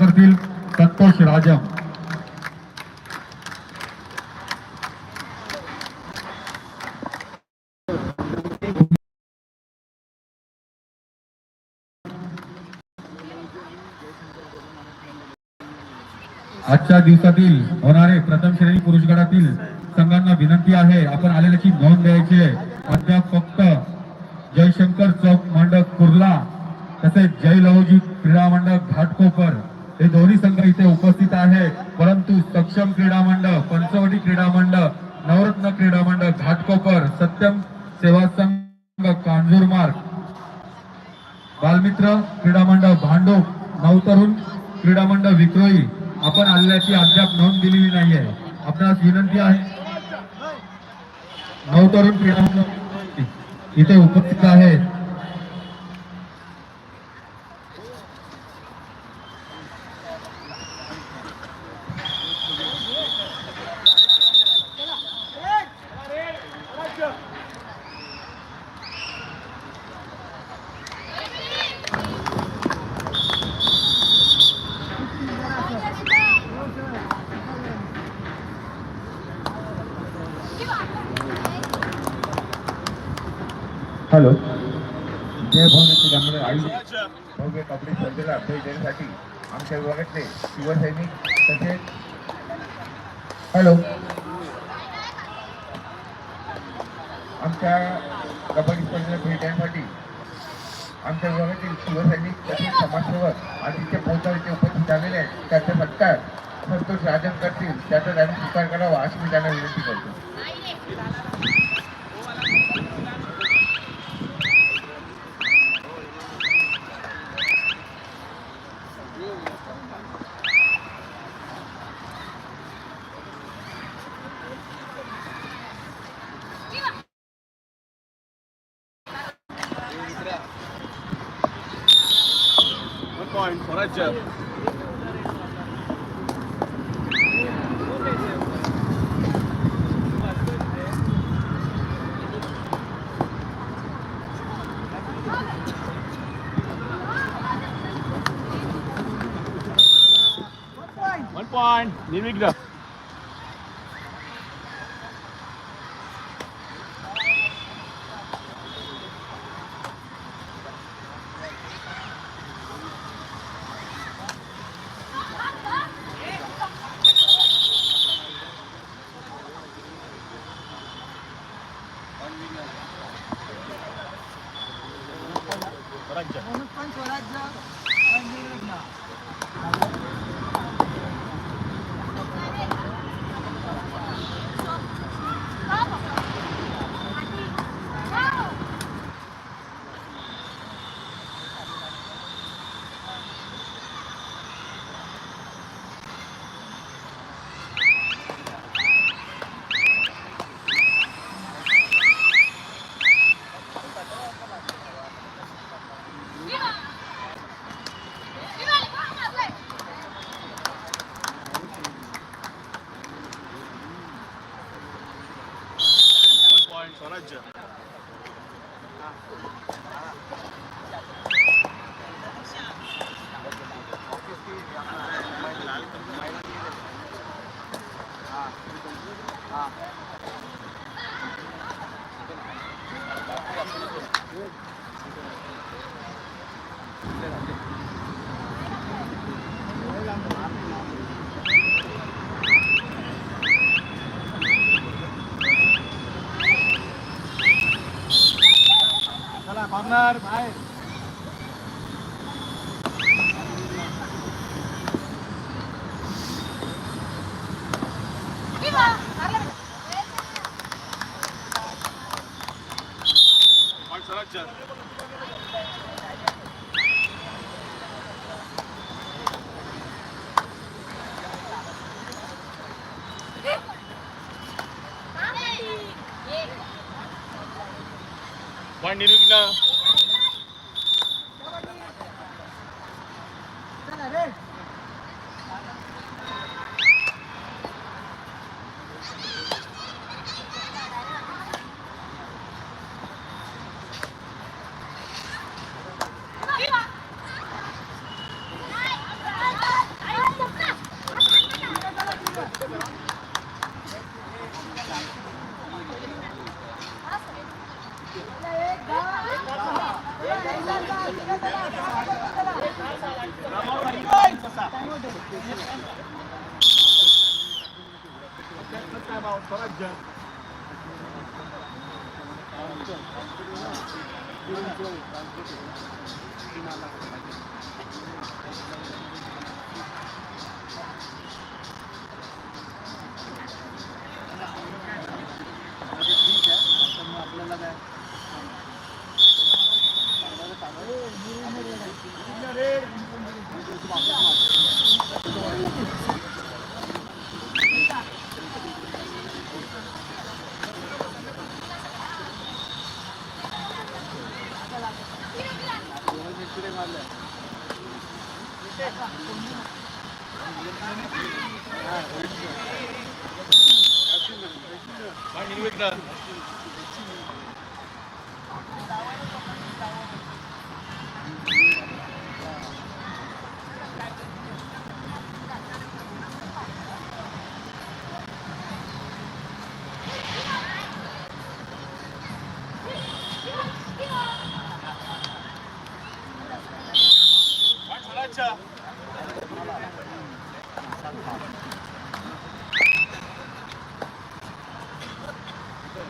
करतील संतोष राजम आजच्या दिवसातील होणारे प्रथम श्रेणी पुरुष गटातील संघांना विनंती आहे आपण आलेल्याची नोंद द्यायची आहे. अद्याप फक्त जयशंकर चौक मंडप कुर्ला तसेच जय लहोजी क्रीडा मंडप घाटकोपर. हे दोन्ही संघ इथे उपस्थित आहे. परंतु सक्षम क्रीडा मंडळ पंचवटी क्रीडा मंडळ नवरत्न क्रीडा मंडळ घाटकोपर सत्यम सेवा संघ कांजूर मार्ग. बालमित्र क्रीडा मंडळ भांडूप नवतरुण क्रीडा मंडळ विक्रोई आपण आल्याची अद्याप नोंद दिलेली नाहीये. आपणास विनंती आहे. नवतरुण क्रीडा मंडळ इथे उपस्थित आहे हॅलो जय भवनाची त्यामुळे आयोजित भव्य कबड्डी स्पर्धेला भेट देण्यासाठी आमच्या विभागातले शिवसैनिक तसेच हॅलो आमच्या कबड्डी स्पर्धेला भेट देण्यासाठी आमच्या विभागातील शिवसैनिक तसेच समाजसेवक आणि तिथे पोहोचणारे उपस्थित झालेले आहेत. त्याचा सत्कार संतोष राजन करतील. त्याचा त्यांनी स्वीकार करावा अशी मी त्यांना विनंती करतो. Fine. Leave me go. चला कॉर्नर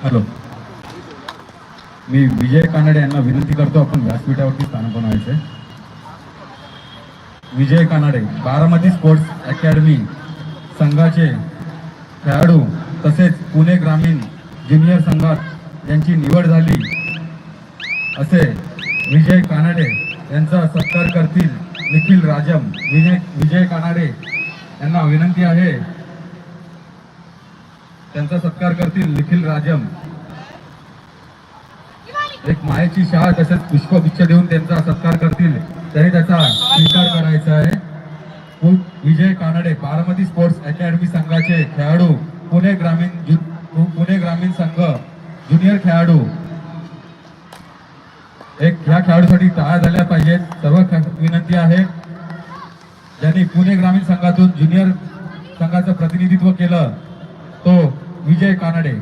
हॅलो. मी विजय कानडे यांना विनंती करतो आपण व्यासपीठावरती स्थान बनवायचे. विजय कानडे बारामती स्पोर्ट्स अकॅडमी संघाचे खेळाडू तसेच पुणे ग्रामीण ज्युनियर संघात यांची निवड झाली. असे विजय कानडे यांचा सत्कार करतील निखिल राजम विजय विजय कानडे यांना विनंती आहे. त्यांचा सत्कार करतील निखिल राजम. एक मायेची शाळा तसेच पुष्पगुच्छ देऊन त्यांचा सत्कार करतील. तरी त्याचा स्वीकार करायचा आहे. विजय कानडे बारामती स्पोर्ट्स अकॅडमी संघाचे खेळाडू पुणे ग्रामीण पुणे ग्रामीण संघ ज्युनियर खेळाडू. एक ह्या खेळाडूसाठी टाळ्या झाल्या पाहिजेत. सर्व खे- विनंती आहे. ज्यांनी पुणे ग्रामीण संघातून ज्युनियर संघाचं प्रतिनिधित्व केलं तो विजय कानडे.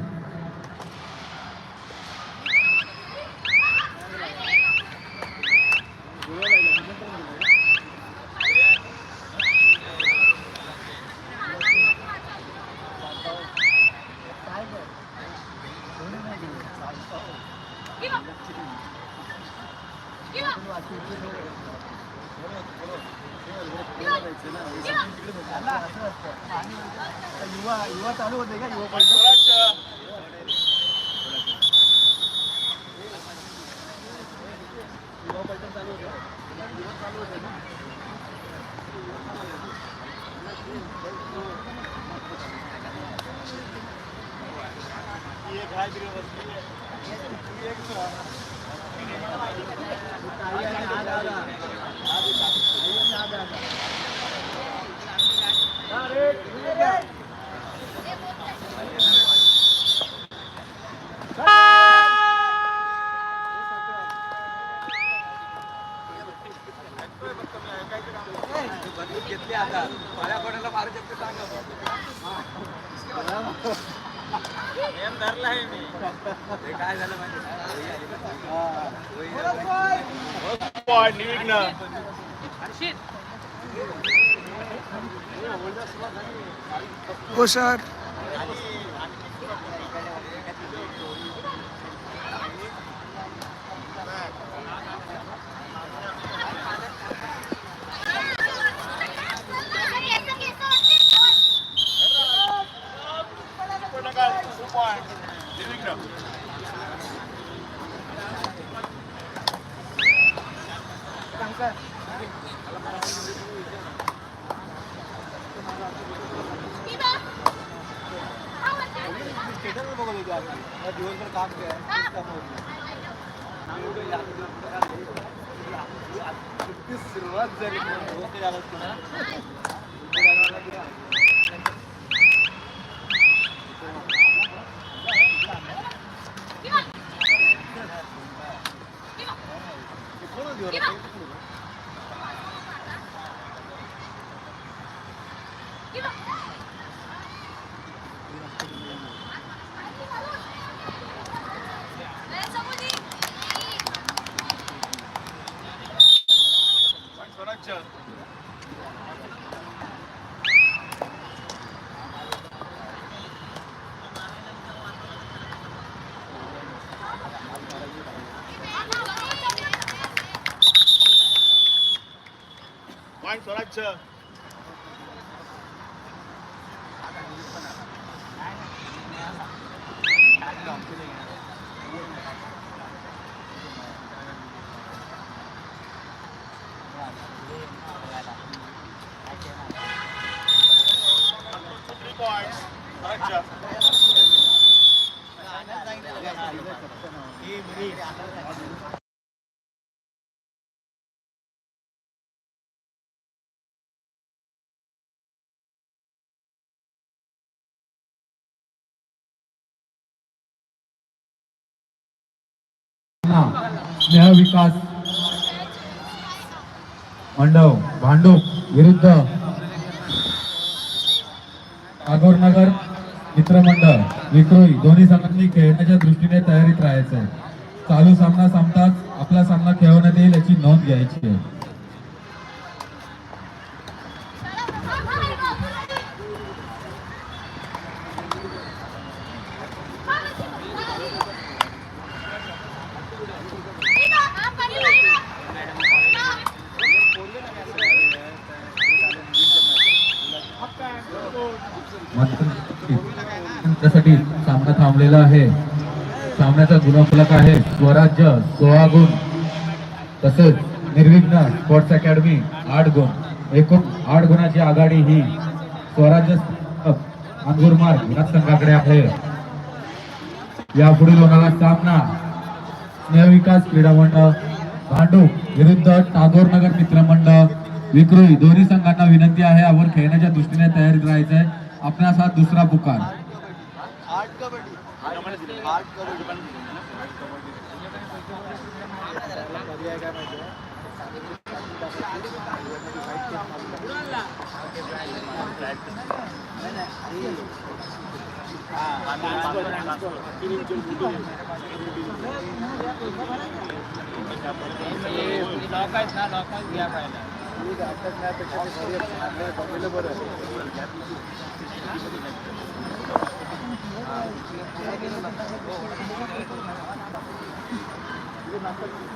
बाय कोशार Thank you. हो सर निर्विघ्न दिवसभर काम सुरुवात झाली बाय स्वराज्य स्वराज्य स्नेहविकास मंडव भांडूप विरुद्ध टागोरनगर मित्रमंडळ विक्रोई दोन्ही संघांनी खेळण्याच्या दृष्टीने तयारीत राहायचं. आहे चालू सामना संपताच आपला सामना खेळवण्यात येईल याची नोंद घ्यायची आहे त्यासाठी सामना थांबलेला आहे सामन्याचा गुणफलक आहे. स्वराज्य सोळा गुण. तसेच निर्विघ्न स्पोर्ट्स अकॅडमी आठ गुण. एकूण आठ गुणाची आघाडी ही स्वराज्य अंगुरमार्ग या संघाकडे आहे. यापुढील होणारा सामना स्नेहविकास क्रीडा मंडळ भांडू विरुद्ध टागोरनगर मित्रमंडळ विक्रोई दोन्ही संघांना विनंती आहे. आपण खेळण्याच्या दृष्टीने तयारीत राहायचं आहे आपणास हा दुसरा पुकार. आठ कबड्डी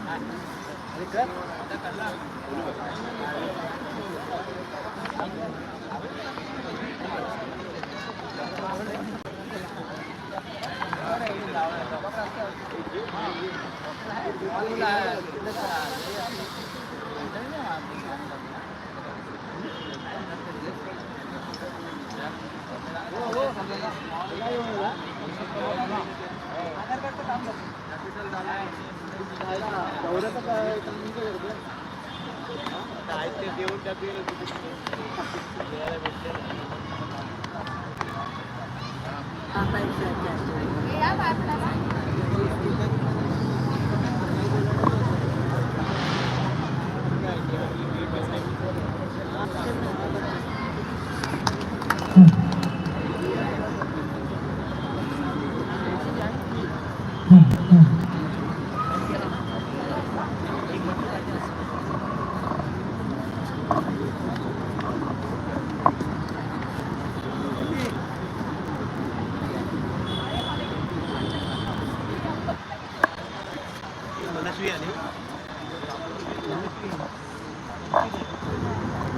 आठ कबड्डी हो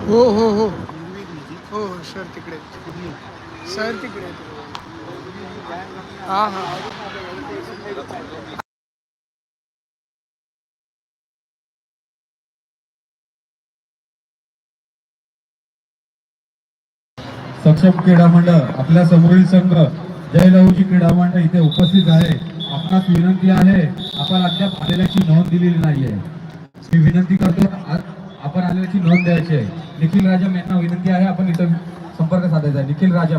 हो हो हो. हो सर तिकडे. सर तिकडे. हा हा. सक्षम क्रीडा मंडळ आपल्या समोरील संघ जय लहूजी क्रीडा मंडळ इथे उपस्थित आहे. आपणास विनंती आहे आपण अद्याप आलेल्याची नोंद दिलेली नाहीये. मी विनंती करतो आपण आलेल्याची नोंद द्यायची आहे. निखिल राजम यांना विनंती आहे आपण इथं संपर्क साधायचा आहे. निखिल राजम.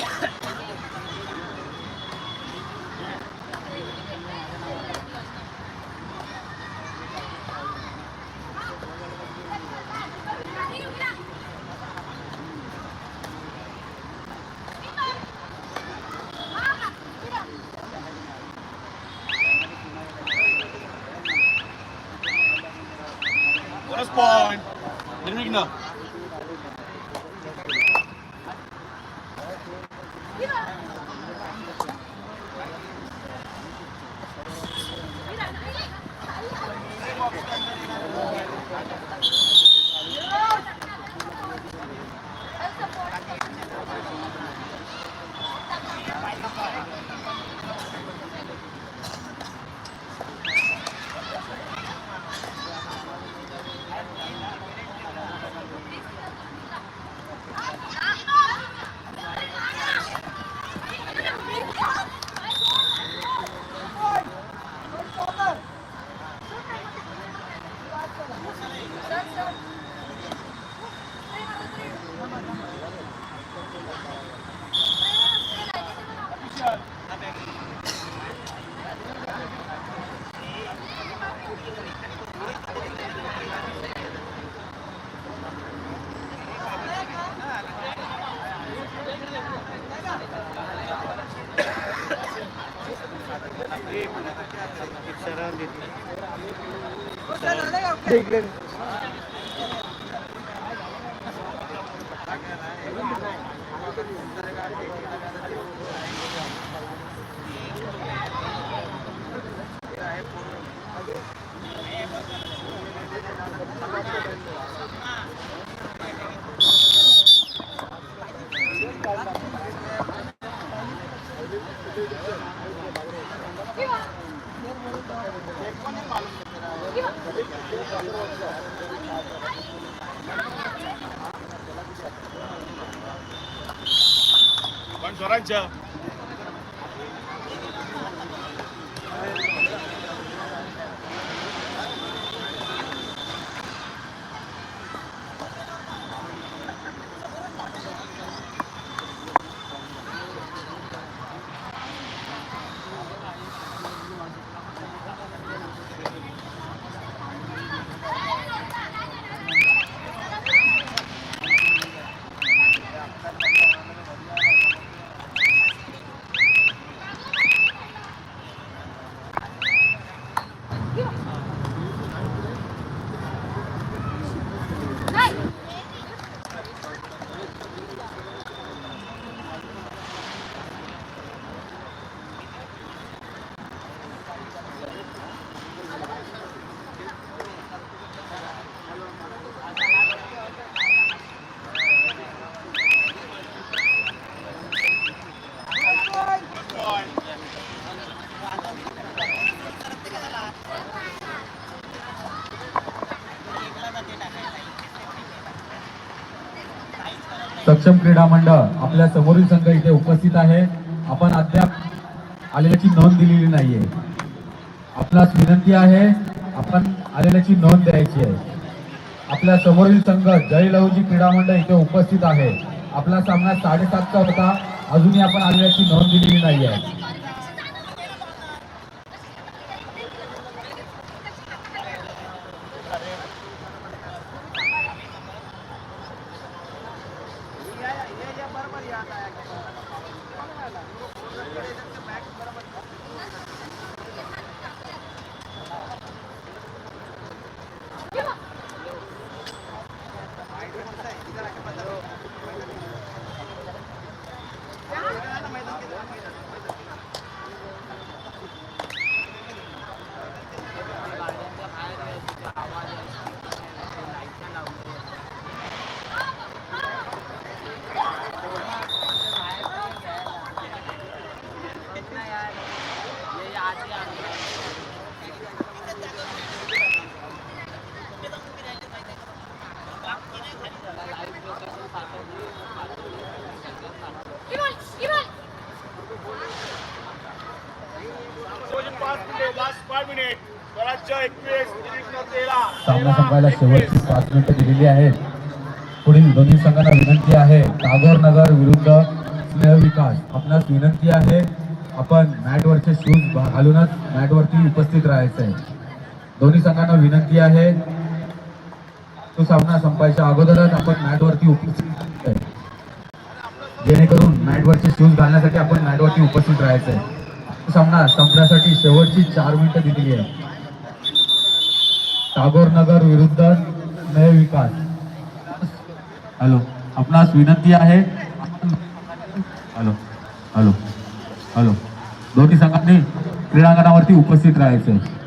Yeah. Bonus point. Nirvigna. One Sorancha. Point. सक्षम क्रीडा मंडळ आपल्या समोरील संघ इथे उपस्थित आहे. आपण अद्याप आलेल्याची नोंद दिलेली नाहीये. आपणास विनंती आहे आपण आलेल्याची नोंद द्यायची आहे. आपल्या समोरील संघ जयलहूजी क्रीडा मंडळ इथे उपस्थित आहे. आपला सामना साडेसातचा होता. अजूनही आपण आलेल्याची नोंद दिलेली नाही आहे सामना संपायला शेवटची पाच मिनिटं दिलेली आहेत. पुढील दोन्ही संघांना विनंती आहे. टागोर नगर विरुद्ध स्नेह विकास. आपणास विनंती आहे आपण मॅटवरचे शूज घालूनच मॅटवरती उपस्थित राहायचं आहे दोन्ही संघांना विनंती आहे तो सामना संपायच्या अगोदरच आपण मॅटवरती उपस्थित जेणेकरून मॅटवरचे शूज घालण्यासाठी आपण मॅटवरती उपस्थित राहायचं आहे सामना संपण्यासाठी शेवटची चार मिनिटं दिलेली आहे टागोर नगर विरुद्ध स्नेह विकास. हॅलो आपणास विनंती आहे. Hello hello hello. दोन्ही संघांनी क्रीडांगणावरती उपस्थित राहायचं आहे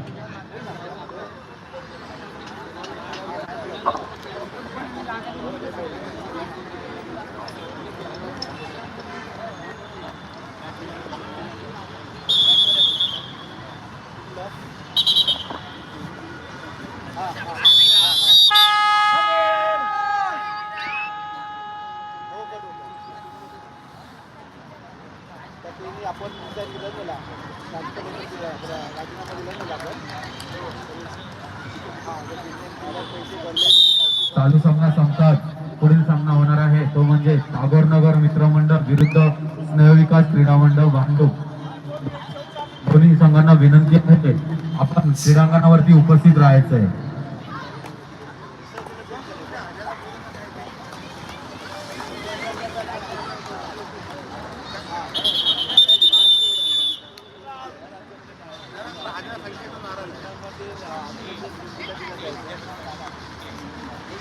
चालू सामना संपतात पुढील सामना होणार आहे तो म्हणजे टागोर नगर मित्रमंडळ विरुद्ध स्नेहविकास क्रीडा मंडळ भांडूप दोन्ही संघांना विनंती आहे आपण उपस्थित राहायचं आहे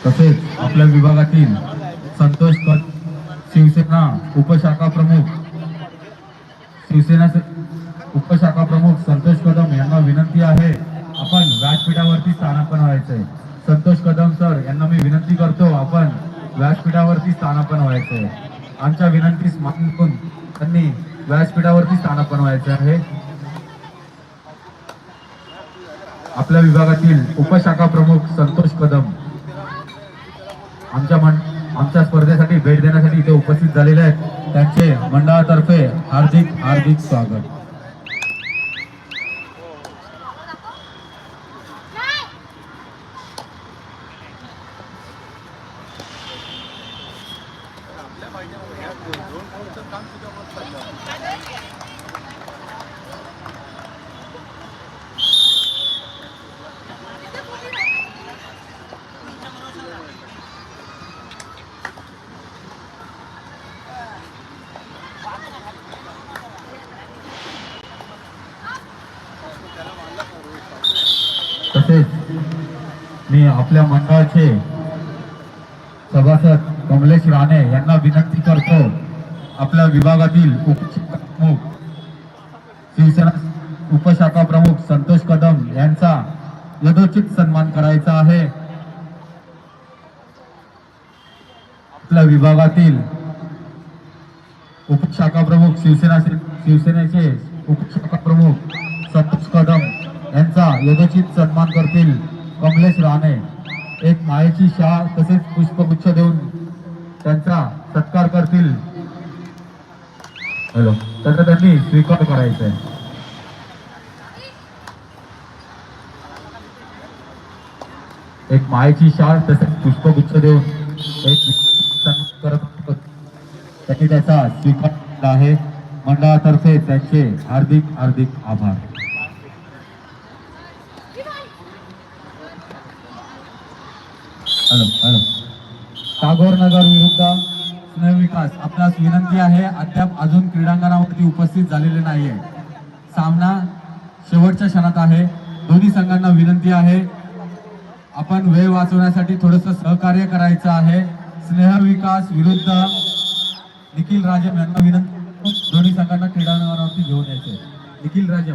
तसेच आपल्या विभागातील संतोष कट शिवसेना उपशाखा प्रमुख शिवसेना उपशाखा प्रमुख संतोष कदम यांना विनंती आहे आपण व्यासपीठावरती स्थानापन व्हायचंय. संतोष कदम सर यांना मी विनंती करतो आपण व्यासपीठावरती स्थानापन व्हायचंय. आमच्या विनंतीस मानून त्यांनी व्यासपीठावरती स्थानापन व्हायचे आहे. आपल्या विभागातील उपशाखा प्रमुख संतोष कदम आमच्या मंड आमच्या स्पर्धेसाठी भेट देण्यासाठी इथे उपस्थित झालेले आहेत. त्यांचे मंडळातर्फे हार्दिक हार्दिक स्वागत तसेच मी आपल्या मंडळाचे सभासद कमलेश राणे यांना विनंती करतो आपल्या विभागातील उपप्रमुख शिवसेना उपशाखा प्रमुख संतोष कदम यांचा यथोचित सन्मान करायचा आहे. आपल्या विभागातील उपशाखा प्रमुख शिवसेना शिवसेनेचे उपशाखा प्रमुख संतोष कदम यांचा यथोचित सन्मान करतील कमलेश राणे. एक मायेची शाळ तसेच पुष्पगुच्छ देऊन त्यांचा सत्कार करतील. हॅलो. तर त्यांनी स्वीकार करायचा आहे एक मायेची शाळ तसेच पुष्पगुच्छ देऊन एक करत त्यांनी त्याचा स्वीकार केला आहे. मंडळातर्फे त्यांचे हार्दिक हार्दिक आभार. Hello hello. टागोर नगर विरुद्ध स्नेह विकास. आपल्यास विनंती आहे अद्याप अजून क्रीडांगणावरती उपस्थित झालेले नाही आहे सामना शेवटच्या क्षणात आहे. दोन्ही संघांना विनंती आहे. आपण वेळ वाचवण्यासाठी थोडंसं सहकार्य करायचं आहे. स्नेह विकास विरुद्ध निखिल राजम यांना विनंती दोन्ही संघांना क्रीडांगणावरती घेऊन यायचे निखिल राजम.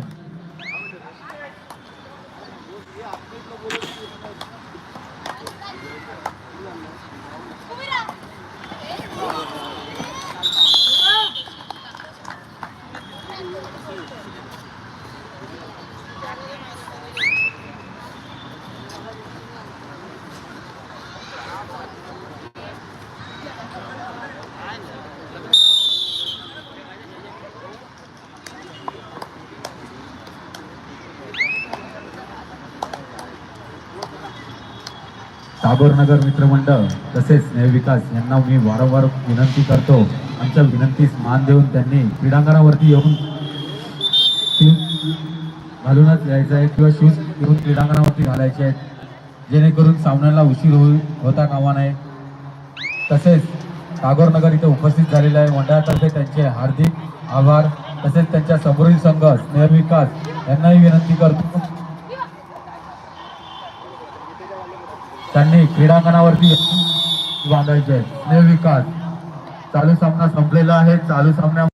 टागोर नगर मित्रमंडळ तसेच स्नेहविकास यांना मी वारंवार विनंती करतो. आमच्या विनंतीस मान देऊन त्यांनी क्रीडांगणावरती येऊन शूज घालूनच यायचं आहे किंवा शूज घेऊन क्रीडांगणावरती घालायचे आहेत. जेणेकरून सामन्याला उशीर होईल होता कामा नये. तसेच टागोरनगर इथे उपस्थित झालेला आहे. मंडळातर्फे त्यांचे हार्दिक आभार. तसेच त्यांच्या समोरील संघ स्नेहविकास यांनाही विनंती करतो. त्यांनी क्रीडांगणावरती बांधायचे विकास चालू सामना संपलेला आहे. चालू सामन्या